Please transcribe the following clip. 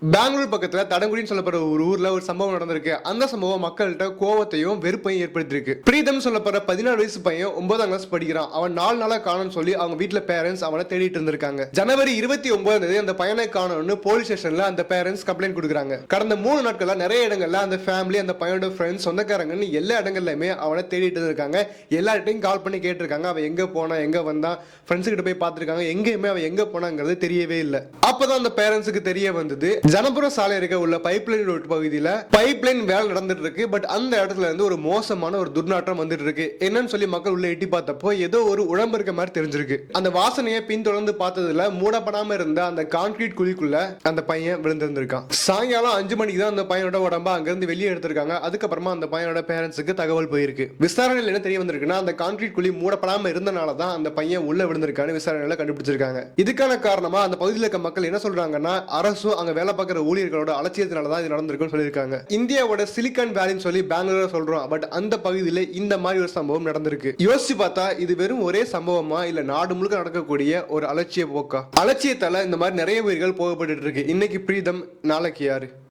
பெங்களூர் பக்கத்துல தடங்குடின்னு சொல்லப்படுற ஒரு ஊர்ல ஒரு சம்பவம் நடந்திருக்கு. அந்த சம்பவம் மக்கள்கிட்ட கோவத்தையும் வெறுப்பையும் ஏற்படுத்தியிருக்கு. பிரீதம் சொல்லப்படுற பதினாறு வயசு பையன் ஒன்பதாம் கிளாஸ் படிக்கிறான். அவன் நாலு நாளா காணும்னு சொல்லி அவங்க வீட்டில் பேரண்ட்ஸ் அவனை தேடிட்டு இருந்திருக்காங்க. ஜனவரி இருபத்தி ஒன்பதாம் தேதி அந்த பையனை காணும்னு போலீஸ் ஸ்டேஷன்ல அந்த பேரண்ட்ஸ் கம்ப்ளைண்ட் கொடுக்குறாங்க. கடந்த மூணு நாட்களில் நிறைய இடங்கள்ல அந்த ஃபேமிலி அந்த பையனோட ஃப்ரெண்ட்ஸ் சொந்தக்காரங்கன்னு எல்லா இடங்கள்லயுமே அவனை தேடிட்டு இருந்திருக்காங்க. எல்லார்ட்டையும் கால் பண்ணி கேட்டிருக்காங்க. அவன் எங்க போனா எங்க வந்தான்? ஃப்ரெண்ட்ஸ் கிட்ட போய் பார்த்திருக்காங்க. எங்கேயுமே அவன் எங்க போனாங்கிறது தெரியவே இல்லை. அப்பதான் அந்த பேரண்ட்ஸுக்கு தெரிய வந்தது. ஜனபுரம் சாலை இருக்க உள்ள பைப்லைன் ரோட் பகுதியில பைப்லைன் வேலை நடந்துட்டு இருக்கு. பட் அந்த இடத்துல இருந்து ஒரு மோசமான ஒரு துர்நாற்றம் வந்துட்டு இருக்கு. என்னன்னு சொல்லி மக்கள் உள்ள எட்டி பார்த்தப்போ ஏதோ ஒரு உடம்பு இருக்க மாதிரி தெரிஞ்சிருக்கு. அந்த வாசனையை பின்தொடர்ந்து பார்த்ததுல மூடப்படாம இருந்த அந்த கான்கிரீட் குழிக்குள்ள அந்த பையன் விழுந்திருந்திருக்கான். சாயங்காலம் அஞ்சு மணிக்கு தான் அந்த பையனோட உடம்ப அங்கிருந்து வெளியே எடுத்திருக்காங்க. அதுக்கப்புறமா அந்த பையனோட பேரண்ட்ஸுக்கு தகவல் போயிருக்கு. விசாரணையில் என்ன தெரிய வந்திருக்குன்னா அந்த கான்கிரீட் குழி மூடப்படாம இருந்தனால தான் அந்த பையன் உள்ள விழுந்திருக்கான்னு விசாரணையில கண்டுபிடிச்சிருக்காங்க. இதுக்கான காரணமா அந்த பகுதியில் இருக்க மக்கள் என்ன சொல்றாங்கன்னா அரசும் அங்க வேலை பார்க்குற ஊழியர்களோட அலட்சியத்தினால தான் இது நடந்திருக்குன்னு சொல்லியிருக்காங்க. இந்தியாவோட சிலிக்கான் வேலின்னு சொல்லி பெங்களூர் சொல்றோம். பட் அந்த பகுதியில் இந்த மாதிரி ஒரு சம்பவம் நடந்திருக்கு. யோசிச்சு பார்த்தா இது வெறும் ஒரே சம்பவமா இல்ல நாடு முழுக்க நடக்கக்கூடிய ஒரு அலட்சிய போக்கா? அலட்சியத்தால இந்த மாதிரி நிறைய உயிர்கள் போகப்பட்டு இருக்கு. இன்னைக்கு பிரீதம் நாளைக்கு யாரு?